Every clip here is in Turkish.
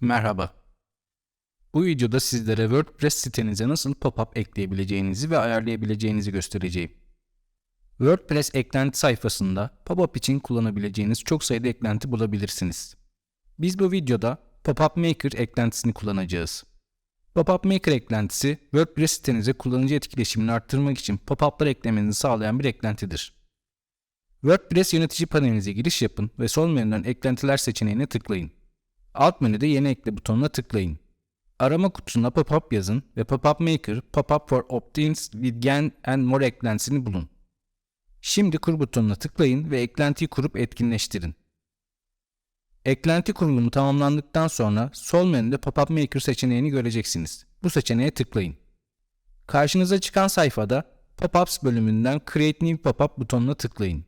Merhaba. Bu videoda sizlere WordPress sitenize nasıl pop-up ekleyebileceğinizi ve ayarlayabileceğinizi göstereceğim. WordPress eklenti sayfasında pop-up için kullanabileceğiniz çok sayıda eklenti bulabilirsiniz. Biz bu videoda Pop-up Maker eklentisini kullanacağız. Pop-up Maker eklentisi WordPress sitenize kullanıcı etkileşimini arttırmak için pop-up'lar eklemenizi sağlayan bir eklentidir. WordPress yönetici panelinize giriş yapın ve sol menüden eklentiler seçeneğine tıklayın. Alt menüde yeni ekle butonuna tıklayın. Arama kutusuna pop-up yazın ve Pop-up Maker Pop-up for Opt-ins with Gen and More eklentisini bulun. Şimdi kur butonuna tıklayın ve eklentiyi kurup etkinleştirin. Eklenti kurulumu tamamlandıktan sonra sol menüde Pop-up Maker seçeneğini göreceksiniz. Bu seçeneğe tıklayın. Karşınıza çıkan sayfada Pop-ups bölümünden Create New Pop-up butonuna tıklayın.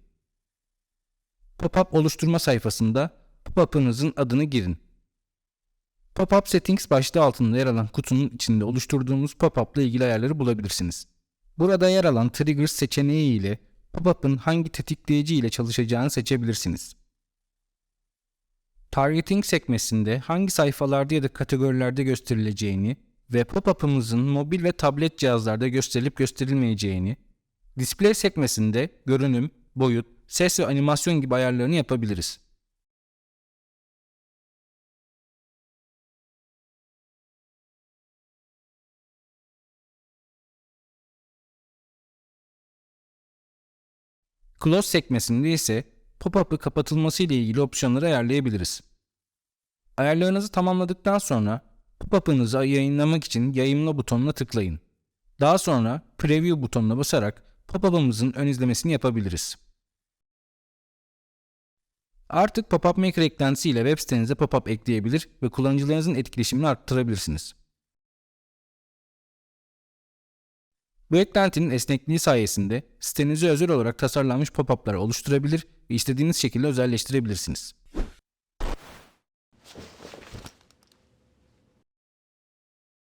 Pop-up oluşturma sayfasında pop-up'ınızın adını girin. Pop-up Settings başlığı altında yer alan kutunun içinde oluşturduğumuz pop-up ile ilgili ayarları bulabilirsiniz. Burada yer alan Triggers seçeneği ile pop-up'ın hangi tetikleyici ile çalışacağını seçebilirsiniz. Targeting sekmesinde hangi sayfalarda ya da kategorilerde gösterileceğini ve pop-up'ımızın mobil ve tablet cihazlarda gösterilip gösterilmeyeceğini, Display sekmesinde görünüm, boyut, ses ve animasyon gibi ayarlarını yapabiliriz. Close sekmesinde ise pop-up'ı kapatılması ile ilgili opsiyonları ayarlayabiliriz. Ayarlarınızı tamamladıktan sonra pop-up'ınızı yayınlamak için yayınla butonuna tıklayın. Daha sonra Preview butonuna basarak pop-up'ımızın ön izlemesini yapabiliriz. Artık Pop-up Maker eklentisi ile web sitenize pop-up ekleyebilir ve kullanıcılarınızın etkileşimini arttırabilirsiniz. Bu eklentinin esnekliği sayesinde sitenize özel olarak tasarlanmış pop-up'lar oluşturabilir ve istediğiniz şekilde özelleştirebilirsiniz.